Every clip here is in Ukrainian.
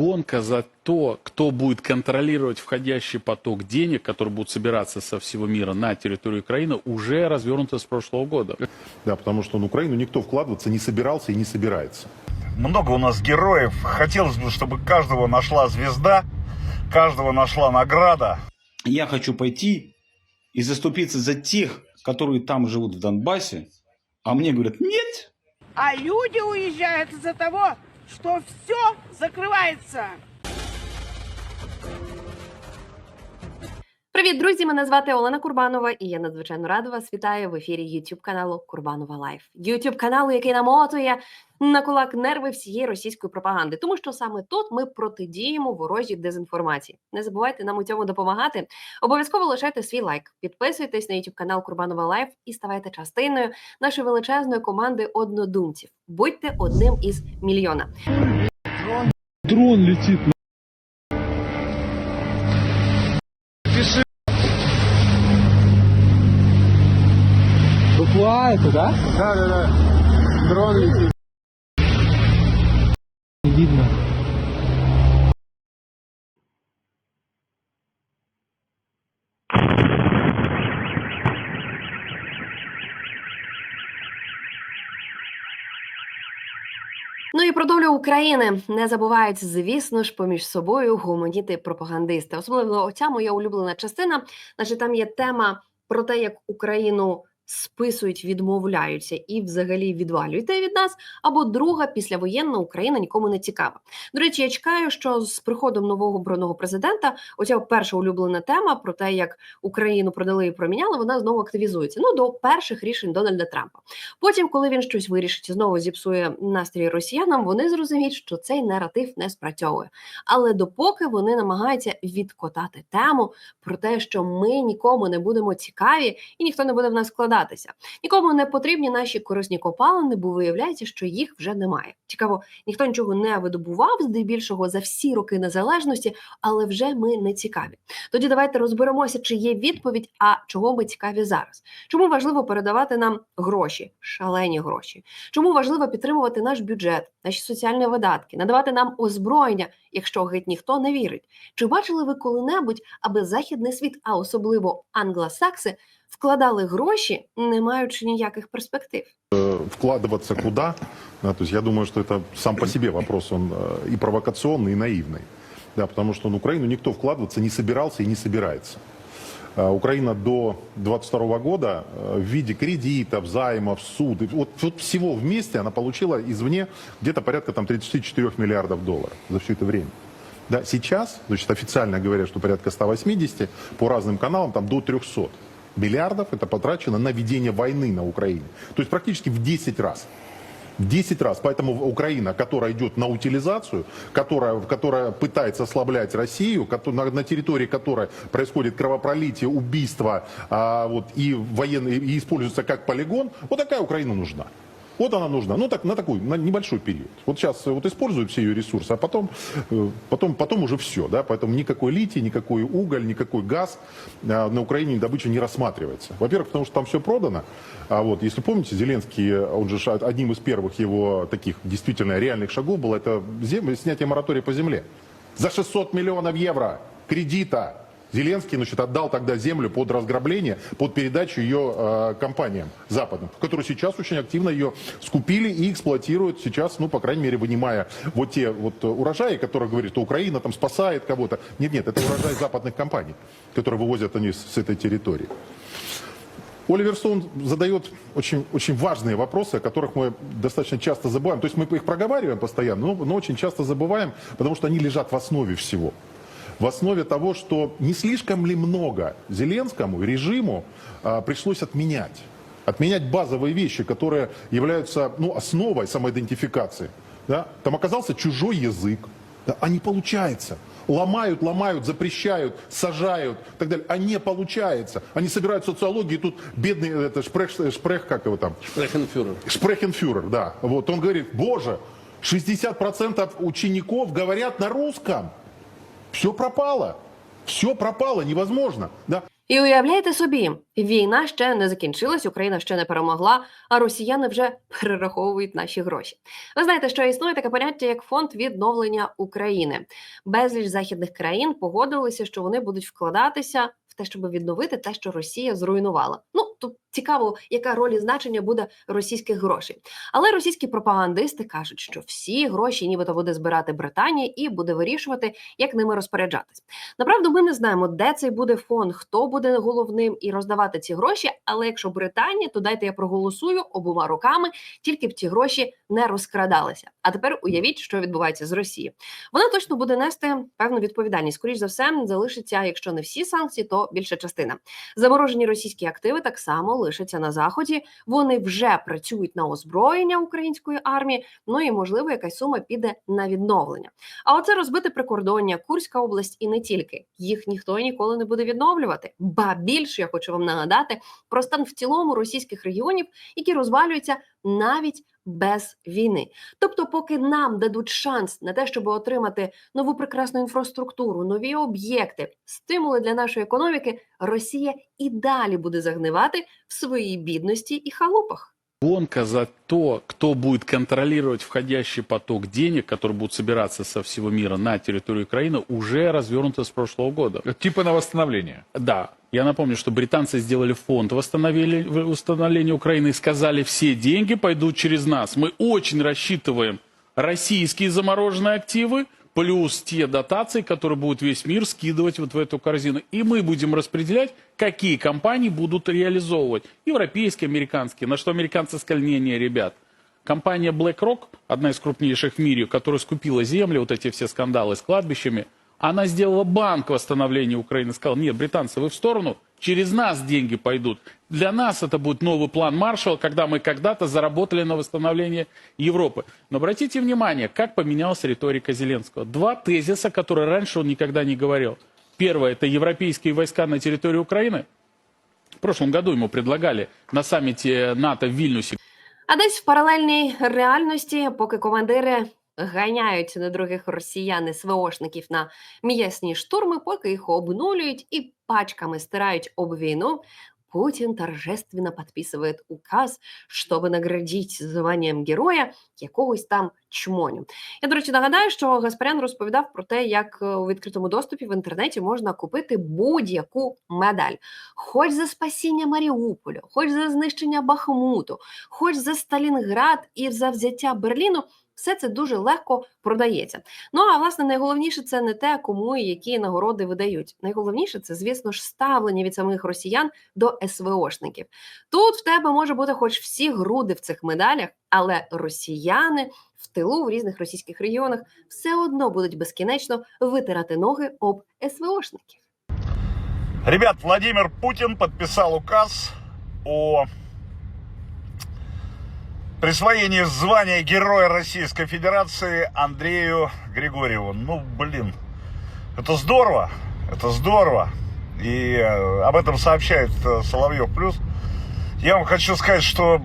Гонка за то, кто будет контролировать входящий поток денег, которые будут собираться со всего мира на территорию Украины, уже развернута с прошлого года. Да, потому что на Украину никто вкладываться не собирался и не собирается. Много у нас героев. Хотелось бы, чтобы каждого нашла звезда, каждого нашла награда. Я хочу пойти и заступиться за тех, которые там живут в Донбассе, а мне говорят, нет, А люди уезжают из-за того, что все закрывается. Привіт, друзі! Мене звати Олена Курбанова, і я надзвичайно рада вас вітаю в ефірі YouTube каналу Курбанова Лайф. YouTube каналу, який намотує на кулак нерви всієї російської пропаганди, тому що саме тут ми протидіємо ворожій дезінформації. Не забувайте нам у цьому допомагати. Обов'язково лишайте свій лайк, підписуйтесь на YouTube канал Курбанова Лайф і ставайте частиною нашої величезної команди однодумців. Будьте одним із мільйона. Дрон летит. Это, да? Да, да, да. Дрон летит. Не видно. Ну і про долю України не забувають, звісно ж, поміж собою гомоніти пропагандисти. Особливо оця моя улюблена частина. Значить, там є тема про те, як Україну списують, відмовляються і взагалі відвалюєте від нас. Або друга післявоєнна Україна нікому не цікава. До речі, я чекаю, що з приходом нового обраного президента оця перша улюблена тема про те, як Україну продали і проміняли, вона знову активізується. Ну до перших рішень Дональда Трампа. Потім, коли він щось вирішить знову зіпсує настрій росіянам, вони зрозуміють, що цей наратив не спрацьовує. Але допоки вони намагаються відкотати тему про те, що ми нікому не будемо цікаві і ніхто не буде в нас складатися. Нікому не потрібні наші корисні копалини, бо виявляється, що їх вже немає. Цікаво, ніхто нічого не видобував здебільшого за всі роки незалежності, але вже ми не цікаві. Тоді давайте розберемося, чи є відповідь, а чого ми цікаві зараз. Чому важливо передавати нам гроші, шалені гроші? Чому важливо підтримувати наш бюджет, наші соціальні видатки, надавати нам озброєння, якщо геть ніхто не вірить? Чи бачили ви коли-небудь, аби західний світ, а особливо англосакси, вкладали гроші, не маючи ніяких перспектив? Вкладываться куда? Да, то есть я думаю, что это сам по себе вопрос, он э, и провокационный, и наивный. Да, потому что на Украину никто вкладываться не собирался и не собирается. А Украина до 22 года э, в виде кредитов, займов, суд, и вот, вот всего вместе она получила извне где-то порядка там 34 миллиардов долларов за все это время. Да, сейчас, значит, официально говорят, что порядка 180, по разным каналам там до 300 миллиардов это потрачено на ведение войны на Украине. То есть практически в 10 раз. В 10 раз. Поэтому Украина, которая идет на утилизацию, которая, которая пытается ослаблять Россию, кото- на, на территории которой происходит кровопролитие, убийство а, вот, и, военные, и используется как полигон, вот такая Украина нужна. Вот она нужна. Ну, так, на такой, на небольшой период. Вот сейчас вот используют все ее ресурсы, а потом, э, потом, потом уже все. Да? Поэтому никакой литий, никакой уголь, никакой газ а, на Украине добыча не рассматривается. Во-первых, потому что там все продано. А вот, если помните, Зеленский, он же одним из первых его таких действительно реальных шагов был это зем- снятие моратория по земле. За 600 миллионов евро кредита Зеленский значит, отдал тогда землю под разграбление, под передачу ее э, компаниям западным, которые сейчас очень активно ее скупили и эксплуатируют сейчас, ну, по крайней мере, вынимая вот те вот э, урожаи, которые говорят, что Украина там спасает кого-то. Нет, нет, это урожай западных компаний, которые вывозят они с, с этой территории. Оливер Стоун задает очень, очень важные вопросы, о которых мы достаточно часто забываем. То есть мы их проговариваем постоянно, но, но очень часто забываем, потому что они лежат в основе всего. В основе того, что не слишком ли много Зеленскому режиму а, пришлось отменять. Отменять базовые вещи, которые являются ну, основой самоидентификации. Да? Там оказался чужой язык, да? а не получается. Ломают, ломают, запрещают, сажают и так далее. А не получается. Они собирают социологию, и тут бедный это, шпрех, шпрех, как его там? Шпрехенфюрер. Шпрехенфюрер, да. Вот он говорит, боже, 60% учеников говорят на русском. Все пропало. Все пропало, невозможно. Да? І уявляєте собі, війна ще не закінчилась, Україна ще не перемогла, а росіяни вже перераховують наші гроші. Ви знаєте, що існує таке поняття як фонд відновлення України. Безліч західних країн погодилися, що вони будуть вкладатися в те, щоб відновити те, що Росія зруйнувала. Ну тут цікаво, яка роль і значення буде російських грошей. Але російські пропагандисти кажуть, що всі гроші, нібито буде збирати Британія і буде вирішувати, як ними розпоряджатись. Направду, ми не знаємо, де цей буде фонд, хто буде головним і роздавати ці гроші. Але якщо Британія, то дайте я проголосую обома руками, тільки б ті гроші не розкрадалися. А тепер уявіть, що відбувається з Росією. Вона точно буде нести певну відповідальність. Скоріш за все, залишиться, якщо не всі санкції, то більша частина. Заморожені російські активи так само лишаться на заході. Вони вже працюють на озброєння української армії. Ну і можливо, якась сума піде на відновлення. А оце розбите прикордоння, Курська область і не тільки їх ніхто ніколи не буде відновлювати. Ба більше я хочу вам нагадати про стан в цілому російських регіонів, які розвалюються навіть без війни. Тобто, поки нам дадуть шанс на те, щоб отримати нову прекрасну інфраструктуру, нові об'єкти, стимули для нашої економіки, Росія і далі буде загнивати в своїй бідності і халупах. Гонка за то, кто будет контролировать входящий поток денег, который будет собираться со всего мира на территорию Украины, уже развернута с прошлого года. Типа на восстановление. Да, я напомню, что британцы сделали фонд восстановления Украины и сказали, все деньги пойдут через нас. Мы очень рассчитываем российские замороженные активы, плюс те дотации, которые будет весь мир скидывать вот в эту корзину. И мы будем распределять, какие компании будут реализовывать. Европейские, американские. На что американцы сказали, не-не, ребят, компания BlackRock, одна из крупнейших в мире, которая скупила земли, вот эти все скандалы с кладбищами, она сделала банк восстановления Украины. Сказала, нет, британцы, вы в сторону, через нас деньги пойдут. Для нас это будет новый план Маршалла, когда мы когда-то заработали на восстановление Европы. Но обратите внимание, как поменялась риторика Зеленского. Два тезиса, которые раньше он никогда не говорил. Первое, это европейские войска на территории Украины. В прошлом году ему предлагали на саммите НАТО в Вильнюсе А десь в паралельній реальності, поки командири ганяють на других росіян СВОшників на м'ясні штурми, поки їх обнулюють і пачками стирають об війну, Путин торжественно подписывает указ, щоб наградити званням героя якогось там чмоню. Я, до речі, нагадаю, що Гаспарян розповідав про те, як е, у відкритому доступі в інтернеті можна купити будь-яку медаль, хоч за спасіння Маріуполя, хоч за знищення Бахмуту, хоч за Сталінград і за взяття Берліну. Все це дуже легко продається. Ну а власне найголовніше це не те, кому і які нагороди видають. Найголовніше це, звісно ж, ставлення від самих росіян до СВОшників. Тут в тебе може бути хоч всі груди в цих медалях, але росіяни в тилу в різних російських регіонах все одно будуть безкінечно витирати ноги об СВОшників. Ребят, Владимир Путин подписал указ о присвоении звания Героя Российской Федерации Андрею Григорьеву. Ну, блин, это здорово, это здорово. И э, об этом сообщает э, Соловьев Плюс. Я вам хочу сказать, что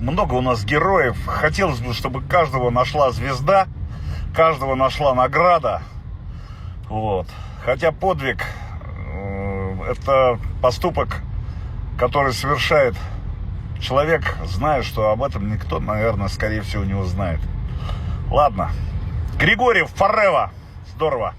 много у нас героев. Хотелось бы, чтобы каждого нашла звезда, каждого нашла награда. Вот. Хотя подвиг э, это поступок, который совершает человек, знает, что об этом никто, наверное, скорее всего, не узнает. Ладно. Григорьев Форева. Здорово.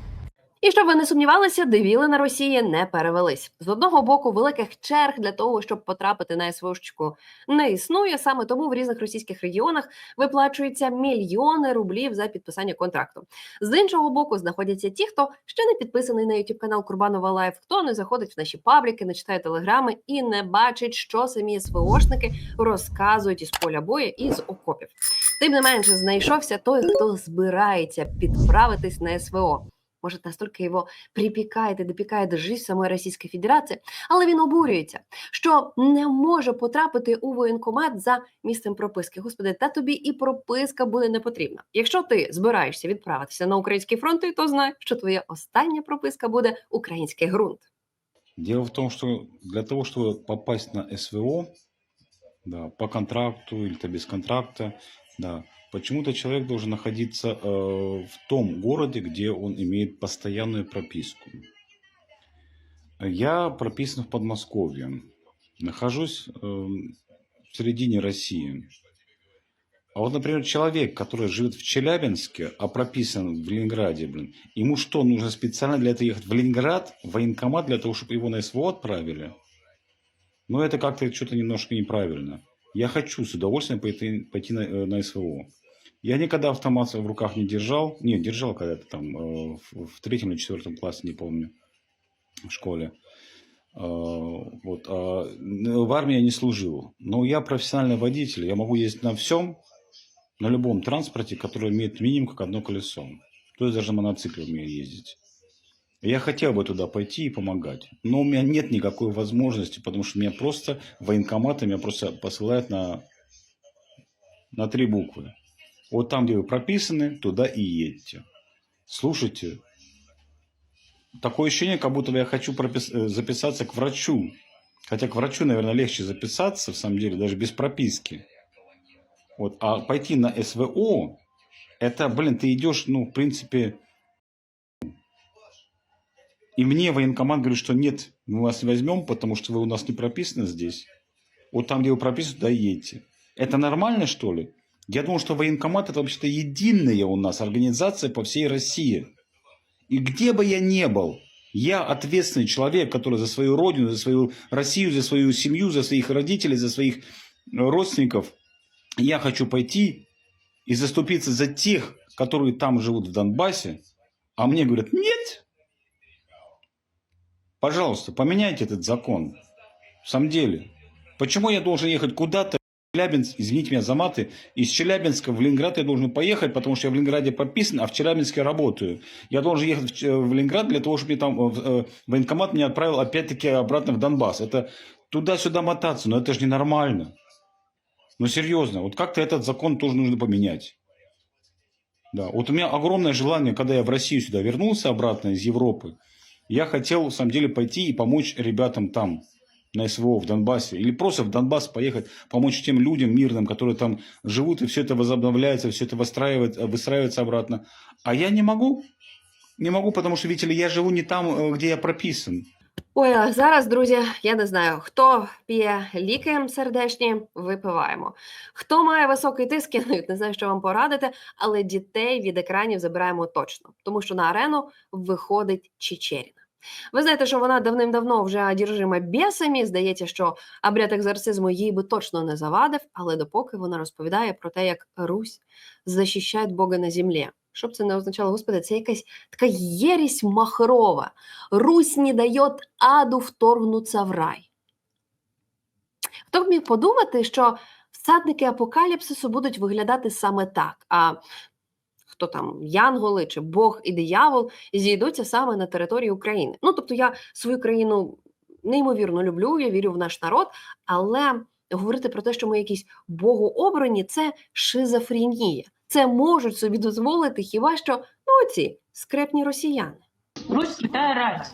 І щоб ви не сумнівалися, дивіли на Росії не перевелись. З одного боку, великих черг для того, щоб потрапити на СВОшечку, не існує. Саме тому в різних російських регіонах виплачуються мільйони рублів за підписання контракту. З іншого боку, знаходяться ті, хто ще не підписаний на YouTube канал Курбанова Лайф, хто не заходить в наші пабліки, не читає телеграми і не бачить, що самі СВОшники розказують із поля бою і з окопів. Тим не менше, знайшовся той, хто збирається підправитись на СВО. Может, настолько його припікає та допікає до життя самої Російської Федерації, але він обурюється, що не може потрапити у воєнкомат за місцем прописки. Господи, та тобі і прописка буде не потрібна. Якщо ти збираєшся відправитися на українські фронти, то знай, що твоя остання прописка буде український ґрунт. Дело в том, что для того, чтобы попасть на СВО, да, по контракту или то без контракта, да, почему-то человек должен находиться э, в том городе, где он имеет постоянную прописку. Я прописан в Подмосковье. Нахожусь эм, в середине России. А вот, например, человек, который живет в Челябинске, а прописан в Ленинграде, блин, ему что, нужно специально для этого ехать в Ленинград, в военкомат, для того, чтобы его на СВО отправили? Ну, это как-то что-то немножко неправильно. Я хочу с удовольствием пойти, пойти на, э, на СВО. Я никогда автомат в руках не держал. Не, держал когда-то там э, в, третьем или четвертом классе, не помню, в школе. Э, Вот, а, н- в армии я не служил. Но я профессиональный водитель. Я могу ездить на всем, на любом транспорте, который имеет минимум как одно колесо. То есть даже на мотоцикле умею ездить. Я хотел бы туда пойти и помогать. Но у меня нет никакой возможности, потому что меня просто военкоматы меня просто посылают на, на три буквы. Вот там, где вы прописаны, туда и едьте. Слушайте, такое ощущение, как будто я хочу пропис- э, записаться к врачу. Хотя к врачу, наверное, легче записаться, в самом деле, даже без прописки. Вот. А пойти на СВО, это, блин, ты идешь, ну, в принципе... И мне военкомат говорит, что нет, мы вас не возьмем, потому что вы у нас не прописаны здесь. Вот там, где вы прописаны, туда едьте. Это нормально, что ли? Я думал, что военкомат это вообще-то единая у нас организация по всей России. И где бы я ни был, я ответственный человек, который за свою родину, за свою Россию, за свою семью, за своих родителей, за своих родственников. Я хочу пойти и заступиться за тех, которые там живут в Донбассе. А мне говорят, нет. Пожалуйста, поменяйте этот закон. В самом деле. Почему я должен ехать куда-то Челябинск, извините меня за маты, из Челябинска в Ленинград я должен поехать, потому что я в Ленинграде подписан, а в Челябинске работаю. Я должен ехать в Ленинград для того, чтобы мне там э, э, военкомат меня отправил опять-таки обратно в Донбасс. Это туда-сюда мотаться, но это же ненормально. Ну серьезно, вот как-то этот закон тоже нужно поменять. Да, вот у меня огромное желание, когда я в Россию сюда вернулся обратно из Европы, я хотел, в самом деле, пойти и помочь ребятам там, на СВО в Донбассе. Или просто в Донбасс поехать, помочь тем людям мирным, которые там живут, и все это возобновляется, все это выстраивает, выстраивается обратно. А я не могу. Не могу, потому что, видите ли, я живу не там, э, где я прописан. Ой, а зараз, друзі, я не знаю, хто п'є ліки сердечні, випиваємо. Хто має високий тиск, я навіть не знаю, що вам порадити, але дітей від екранів забираємо точно, тому що на арену виходить Чечеріна. Ви знаєте, що вона давним-давно вже одержима бісами. Здається, що обряд екзорцизму їй би точно не завадив, але допоки вона розповідає про те, як Русь захищає Бога на землі. Що б це не означало, господи, це якась така єрість махрова. Русь не дає аду вторгнуться в рай. Хто б міг подумати, що всадники апокаліпсису будуть виглядати саме так, а хто там, янголи чи Бог і диявол, зійдуться саме на території України. Ну, тобто я свою країну неймовірно люблю, я вірю в наш народ, але говорити про те, що ми якісь богообрані, це шизофренія. Це можуть собі дозволити хіба що ну, ці скрепні росіяни. Русь святая рать.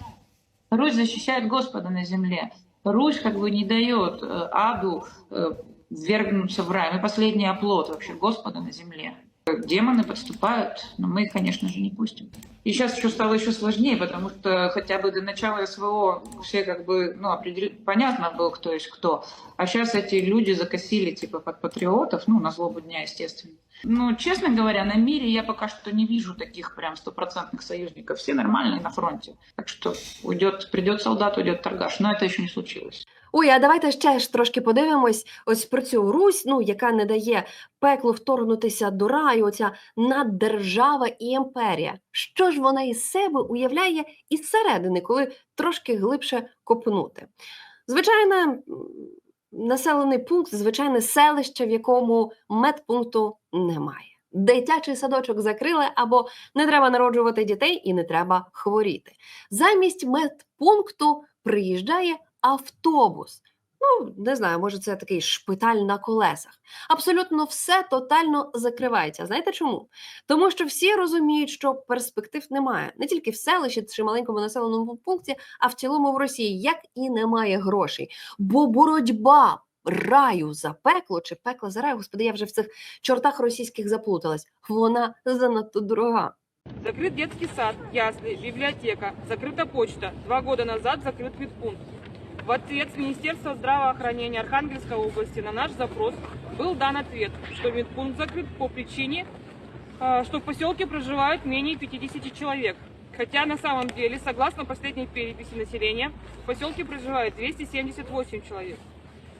Русь защищает Господа на земле. Русь как бы не дает э, аду э, ввергнуться в рай. Мы последний оплот вообще Господа на земле. Демоны подступают, но мы их, конечно же, не пустим. И сейчас еще стало еще сложнее, потому что хотя бы до начала СВО все как бы, ну, определ... понятно было, кто есть кто. А сейчас эти люди закосили типа под патриотов, ну, на злобу дня, естественно. Ну, честно говоря, на мире я пока что не вижу таких прям стопроцентных союзников. Все нормальные на фронте. Так что уйдет, придет солдат, уйдет торгаш. Но это еще не случилось. Ой, а давайте ще ж трошки подивимось ось про цю Русь, ну яка не дає пеклу вторгнутися до раю, оця наддержава і імперія. Що ж вона із себе уявляє із середини, коли трошки глибше копнути? Звичайне населений пункт, звичайне селище, в якому медпункту немає. Дитячий садочок закрили або не треба народжувати дітей і не треба хворіти. Замість медпункту приїжджає автобус. Ну, не знаю, може, це такий шпиталь на колесах. Абсолютно все тотально закривається. Знаєте чому? Тому що всі розуміють, що перспектив немає не тільки в селищі чи маленькому населеному пункті, а в цілому в Росії, як і немає грошей. Бо боротьба раю за пекло чи пекла за рай, господи, я вже в цих чортах російських заплуталась. Вона занадто дорога. Закрыт детский сад, ясли, библиотека, закрыта почта. Два года назад закрыт медпункт. В ответ с Министерства здравоохранения Архангельской области на наш запрос был дан ответ, что медпункт закрыт по причине, э, что в поселке проживают менее 50 человек. Хотя на самом деле, согласно последней переписи населения, в поселке проживает 278 человек.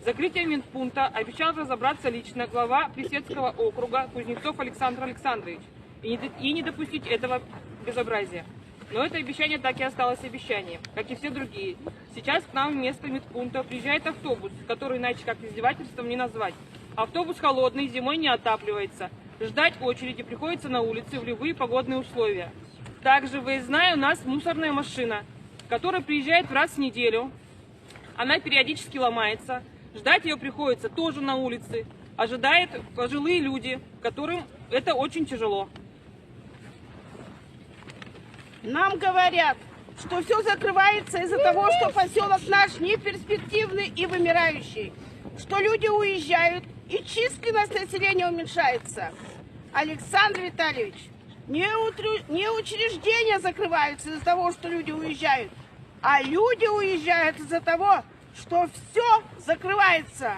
Закрытие медпункта обещал разобраться лично глава Плесецкого округа Кузнецов Александр Александрович и не, д- и не допустить этого безобразия. Но это обещание так и осталось обещанием, как и все другие. Сейчас к нам вместо медпункта приезжает автобус, который иначе как издевательством не назвать. Автобус холодный, зимой не отапливается. Ждать очереди приходится на улице в любые погодные условия. Также выездная у нас мусорная машина, которая приезжает раз в неделю. Она периодически ломается. Ждать ее приходится тоже на улице. Ожидают пожилые люди, которым это очень тяжело. Нам говорят, что все закрывается из-за того, что поселок наш неперспективный и вымирающий, что люди уезжают и численность населения уменьшается. Александр Витальевич, не, утру- не учреждения закрываются из-за того, что люди уезжают, а люди уезжают из-за того, что все закрывается.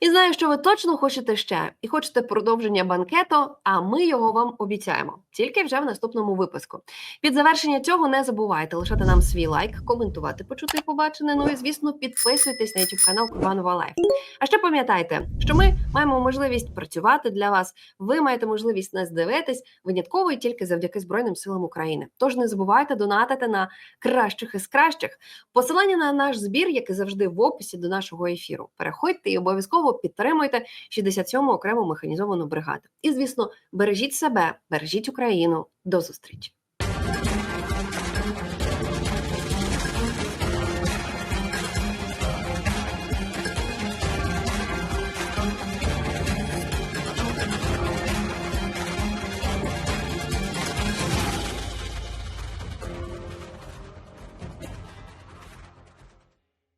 І знаю, що ви точно хочете ще і хочете продовження банкету, а ми його вам обіцяємо тільки вже в наступному випуску. Під завершення цього не забувайте лишати нам свій лайк, коментувати, почути і побачене. Ну і звісно, підписуйтесь на YouTube канал Курбанова Лайф. А ще пам'ятайте, що ми маємо можливість працювати для вас. Ви маєте можливість нас дивитись винятково і тільки завдяки Збройним силам України. Тож не забувайте донатити на кращих із кращих. Посилання на наш збір, як і завжди, в описі до нашого ефіру. Переходьте і обов'язково підтримуйте 67-му окрему механізовану бригаду. І звісно, бережіть себе, бережіть Україну. До зустрічі!